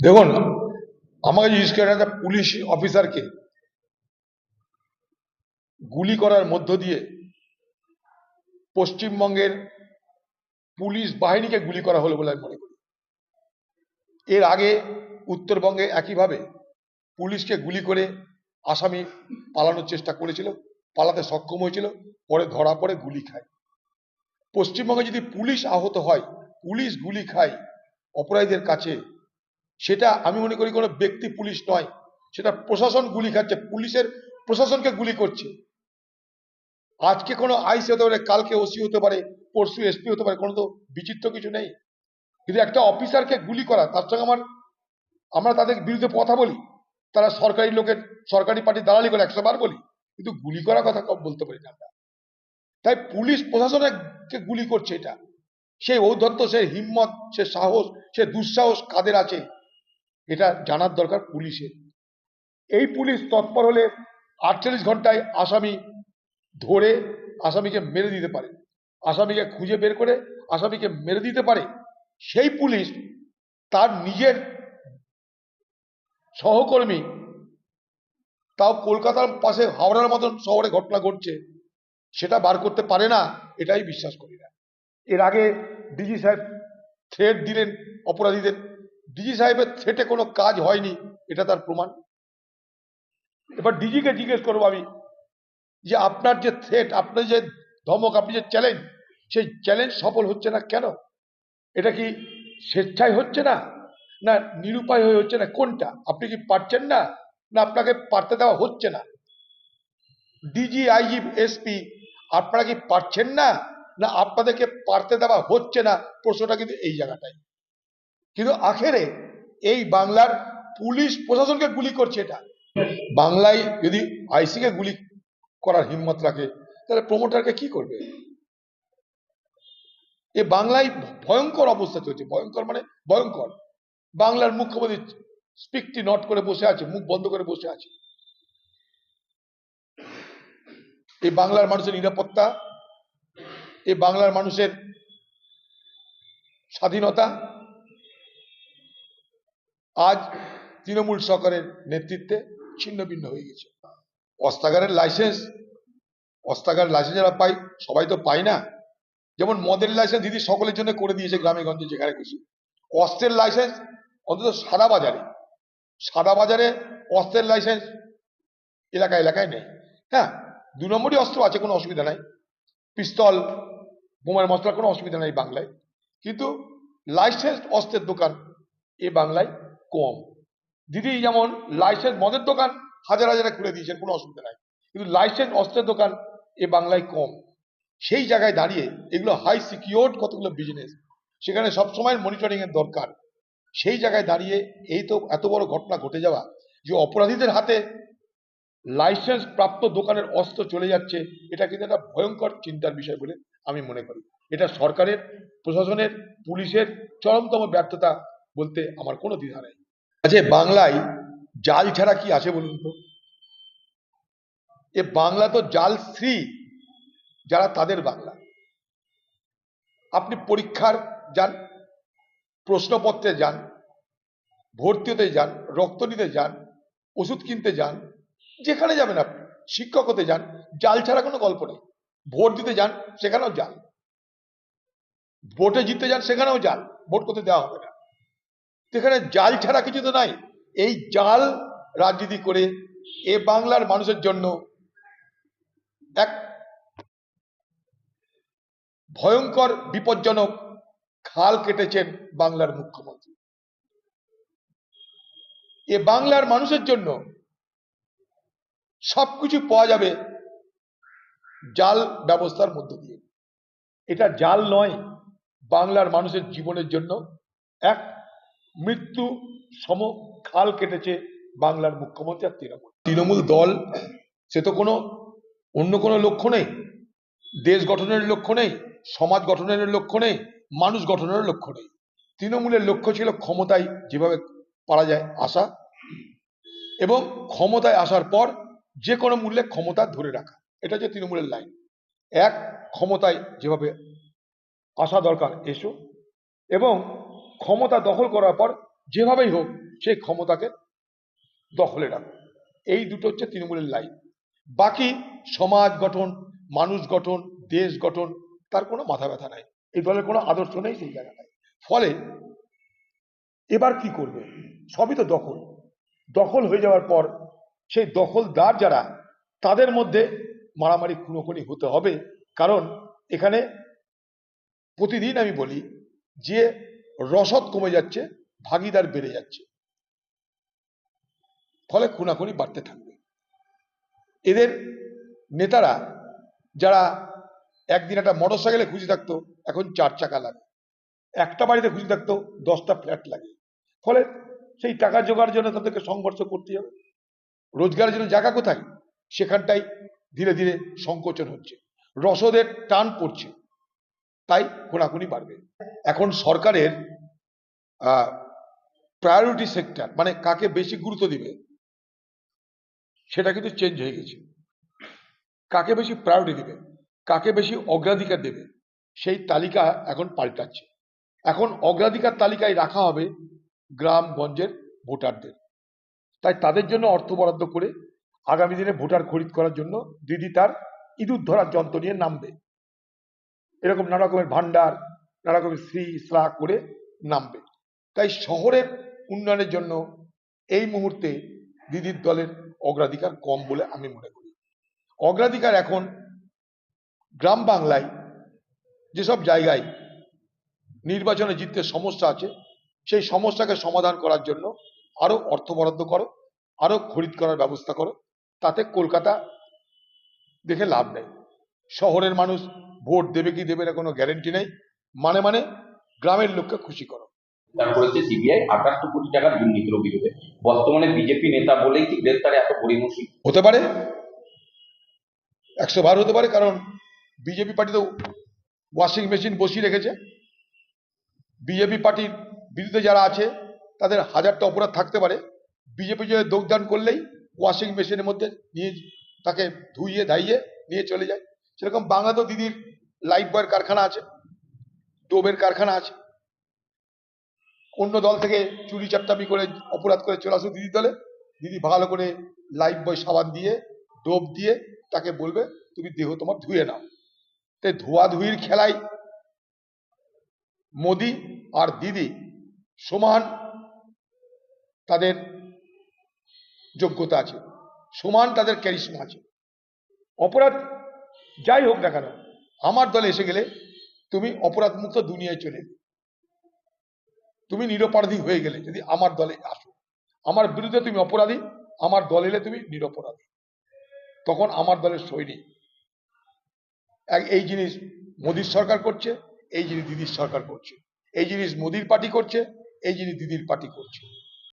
দেখুন, আমাকে জিজ্ঞেস করেন একটা পুলিশ অফিসারকে, গুলি করার মধ্য দিয়ে পশ্চিমবঙ্গের পুলিশ বাহিনীকে গুলি করা হলো বলে আমি মনে করি। এর আগে উত্তরবঙ্গে একইভাবে পুলিশকে গুলি করে আসামি পালানোর চেষ্টা করেছিল, পালাতে সক্ষম হয়েছিল, পরে ধরা পড়ে গুলি খায়। পশ্চিমবঙ্গে যদি পুলিশ আহত হয়, পুলিশ গুলি খায়, অপরাধীদের কাছে সেটা আমি মনে করি কোনো ব্যক্তি পুলিশ নয়। সেটা প্রশাসন গুলি খাচ্ছে, পুলিশের প্রশাসনকে গুলি করছে। আজকে কোনো আইসি হতে পারে, কালকে ওসি হতে পারে, পরশু এসপি হতে পারে, কোনো তো বিচিত্র কিছু নেই। কিন্তু একটা অফিসারকে গুলি করা, তার সঙ্গে আমার, আমরা তাদের বিরুদ্ধে কথা বলি, তারা সরকারি লোকের, সরকারি পার্টি দালালি করে, একশো বার বলি, কিন্তু গুলি করার কথা বলতে পারি না আমরা। তাই পুলিশ প্রশাসনকে গুলি করছে এটা। সেই ঔদ্ধত্য সে হিম্মত, সে সাহস, সে দুঃসাহস কাদের আছে? এটা জানার দরকার পুলিশের। এই পুলিশ তৎপর হলে আটচল্লিশ ঘন্টায় আসামি ধরে আসামিকে মেরে দিতে পারে। আসামিকে খুঁজে বের করে আসামিকে মেরে দিতে পারে। সেই পুলিশ তার নিজের সহকর্মী তাও কলকাতার পাশে হাওড়ার মতন শহরে ঘটনা ঘটছে, সেটা বার করতে পারে না, এটাই বিশ্বাস করি না। এর আগে ডিজি সাহেব থ্রেট দিলেন অপরাধীদের ডিজি সাহেবের থ্রেটে কোনো কাজ হয়নি, এটা তার প্রমাণ। এবার ডিজিকে জিজ্ঞেস করব আমি, যে আপনার যে থ্রেট আপনার যে ধমক, আপনি যে চ্যালেঞ্জ সেই চ্যালেঞ্জ সফল হচ্ছে না কেন? এটা কি স্বেচ্ছায় হচ্ছে না? না নিরুপায় হয়ে হচ্ছে না? কোনটা? আপনি কি পারছেন না? না আপনাকে পারতে দেওয়া হচ্ছে না? ডিজি আইজি এসপি আপনারা কি পারছেন না? না আপনাদেরকে পারতে দেওয়া হচ্ছে না? প্রশ্নটা কিন্তু এই জায়গাটাই। কিন্তু আখেরে এই বাংলার পুলিশ প্রশাসনকে গুলি করছে এটা। বাংলায় যদি আইসিকে গুলি করার হিম্মত রাখে, তাহলে প্রমোটারকে কি করবে? এ বাংলায় ভয়ঙ্কর অবস্থা চলছে। ভয়ঙ্কর মানে ভয়ঙ্কর। বাংলার মুখ্যমন্ত্রী স্পিকটি নট করে বসে আছে, মুখ বন্ধ করে বসে আছে। এই বাংলার মানুষের নিরাপত্তা এই বাংলার মানুষের স্বাধীনতা আজ তৃণমূল সরকারের নেতৃত্বে ছিন্ন ভিন্ন হয়ে গেছে। অস্ত্রাগারের লাইসেন্স অস্ত্রাগার লাইসেন্স যারা পাই সবাই তো পায় না। যেমন মদের লাইসেন্স দিদি সকলের জন্য করে দিয়েছে গ্রামে গঞ্জে যেখানে খুশি। অস্ত্রের লাইসেন্স অন্তত সাদা বাজারে। সাদা বাজারে অস্ত্রের লাইসেন্স এলাকা এলাকায় নেই। হ্যাঁ দু নম্বরই অস্ত্র আছে, কোনো অসুবিধা নাই। পিস্তল, বোমার মশলার কোনো অসুবিধা নেই বাংলায়। কিন্তু লাইসেন্স অস্ত্রের দোকান এ বাংলায় কম। দিদি, যেমন লাইসেন্স মদের দোকান হাজার হাজারে খুলে দিয়েছেন, কোনো অসুবিধা নাই। কিন্তু লাইসেন্স অস্ত্রের দোকান এ বাংলায় কম। সেই জায়গায় দাঁড়িয়ে এগুলো হাই সিকিউরড কতগুলো বিজনেস সেখানে সবসময় মনিটরিং এর দরকার। সেই জায়গায় দাঁড়িয়ে এই তো এত বড় ঘটনা ঘটে যাওয়া যে অপরাধীদের হাতে লাইসেন্স প্রাপ্ত দোকানের অস্ত্র চলে যাচ্ছে, এটা কিন্তু একটা ভয়ঙ্কর চিন্তার বিষয় বলে আমি মনে করি। এটা সরকারের, প্রশাসনের, পুলিশের চরমতম ব্যর্থতা বলতে আমার কোনো দ্বিধা নেই। আচ্ছা বাংলায় জাল ছাড়া কি আছে বলুন তো? এ বাংলা তো জাল শ্রী, যারা তাদের বাংলা। আপনি পরীক্ষার যান, প্রশ্নপত্রে যান ভর্তি হতে যান, রক্ত নিতে যান, ওষুধ কিনতে যান, যেখানে যাবেন আপনি শিক্ষক হতে যান, জাল ছাড়া কোনো গল্প নেই। ভোট দিতে যান, সেখানেও জাল। ভোটে জিততে যান, সেখানেও জাল। ভোট করতে দেওয়া হবে না? সেখানে জাল ছাড়া কিছু তো নাই। এই জাল রাজনীতি করে এ বাংলার মানুষের জন্য এক ভয়ঙ্কর, বিপজ্জনক খাল কেটেছেন বাংলার মুখ্যমন্ত্রী। এ বাংলার মানুষের জন্য সবকিছু পাওয়া যাবে জাল ব্যবস্থার মধ্য দিয়ে। এটা জাল নয়, বাংলার মানুষের জীবনের জন্য এক মৃত্যু সম খাল কেটেছে বাংলার মুখ্যমন্ত্রী আর তৃণমূল। তৃণমূল দল, সে তো কোনো অন্য কোনো লক্ষ্য নেই। দেশ গঠনের লক্ষ্য নেই, সমাজ গঠনের লক্ষ্য নেই, মানুষ গঠনের লক্ষ্য নেই। তৃণমূলের লক্ষ্য ছিল ক্ষমতায় যেভাবে পারা যায় আসা এবং ক্ষমতায় আসার পর যে কোনো মূল্যে ক্ষমতা ধরে রাখা। এটা হচ্ছে তৃণমূলের লাইন। এক, ক্ষমতায় যেভাবে আসা দরকার, এসো। এবং ক্ষমতা দখল করার পর যেভাবেই হোক সেই ক্ষমতাকে দখলে রাখো এই দুটো হচ্ছে তৃণমূলের লাইন বাকি সমাজ গঠন, মানুষ গঠন, দেশ গঠন, তার কোনো মাথা ব্যথা নাই। এই দলের কোনো আদর্শ নেই, সেই জায়গাটায় ফলে এবার কি করবে? সবই তো দখল। দখল হয়ে যাওয়ার পর সেই দখলদার যারা, তাদের মধ্যে মারামারি, খুনোখুনি হতে হবে। কারণ এখানে প্রতিদিন আমি বলি যে রসদ কমে যাচ্ছে, ভাগিদার বেড়ে যাচ্ছে। ফলে খুনাখুনি বাড়তে থাকবে। এদের নেতারা যারা একদিন একটা মোটর সাইকেলে খুশি থাকতো, এখন চার চাকা লাগে। একটা বাড়িতে খুঁজে থাকতো, দশটা ফ্ল্যাট লাগে। ফলে সেই টাকা জোগাড় জন্য তাদেরকে সংঘর্ষ করতে হবে। রোজগারের জন্য জায়গা কোথায়? সেখানটাই ধীরে ধীরে সংকোচন হচ্ছে। রসদের টান পড়ছে। তাই খুনাখুনি বাড়বে। এখন সরকারের প্রায়োরিটি সেক্টর মানে কাকে বেশি গুরুত্ব দিবে, সেটা কিন্তু চেঞ্জ হয়ে গেছে। কাকে বেশি প্রায়োরিটি দিবে, কাকে বেশি অগ্রাধিকার দেবে, সেই তালিকা এখন পাল্টাচ্ছে। এখন অগ্রাধিকার তালিকায় রাখা হবে গ্রামগঞ্জের ভোটারদের। তাই তাদের জন্য অর্থ বরাদ্দ করে আগামী দিনে ভোটার খরিদ করার জন্য দিদি তার ইঁদুর ধরার যন্ত্র নিয়ে নামবে। এরকম নানা রকমের ভান্ডার, নানা রকমের শ্রী শ্রা করে নামবে। তাই শহরের উন্নয়নের জন্য এই মুহূর্তে দিদির দলের অগ্রাধিকার কম বলে আমি মনে করি। অগ্রাধিকার এখন গ্রাম বাংলায় যেসব জায়গায় নির্বাচনে জিততে সমস্যা আছে, সেই সমস্যাকে সমাধান করার জন্য আরও অর্থ বরাদ্দ করো আরও খরিদ করার ব্যবস্থা করো, তাতে কলকাতা দেখে লাভ নেই। শহরের মানুষ ভোট দেবে কি দেবে না কোনো গ্যারেন্টি নেই। মানে মানে গ্রামের লোককে খুশি করো। গ্রেফতার করেছে সিবিআই আটাত্তর কোটি টাকার দুর্নীতির অভিযোগে। বর্তমানে বিজেপি নেতা বলেই কি গ্রেফতারে এত পরিমসি হতে পারে। একশো বার হতে পারে কারণ বিজেপি পার্টি তো ওয়াশিং মেশিন বসিয়ে রেখেছে। বিজেপি পার্টির বিরুদ্ধে যারা আছে তাদের হাজারটা অপরাধ থাকতে পারে। বিজেপি যে যোগদান করলেই ওয়াশিং মেশিনের মধ্যে নিয়ে তাকে ধুইয়ে ধাইয়ে নিয়ে চলে যায়। সেরকম বাংলাতেও দিদির লাইফ বয়ের কারখানা আছে ডোবের কারখানা আছে। অন্য দল থেকে চুরি চাপটাপি করে অপরাধ করে চলে আসুক দিদির দলে, দিদি ভালো করে লাইফ বয় সাবান দিয়ে ডোব দিয়ে তাকে বলবে, তুমি দেহ তোমার ধুয়ে নাও। তাই ধোয়াধুয়ির খেলায় মোদি আর দিদি সমান তাদের যোগ্যতা আছে, সমান তাদের ক্যারিশমা আছে। অপরাধ যাই হোক না কেন, আমার দলে এসে গেলে তুমি অপরাধ মুক্ত দুনিয়ায় চলে তুমি নিরপরাধী হয়ে গেলে যদি আমার দলে আসো। আমার বিরুদ্ধে তুমি অপরাধী, আমার দল এলে তুমি নিরপরাধী। তখন আমার দলের সৈনিক। এক- এই জিনিস মোদির সরকার করছে, এই জিনিস দিদির সরকার করছে। এই জিনিস মোদির পার্টি করছে, এই জিনিস দিদির পার্টি করছে।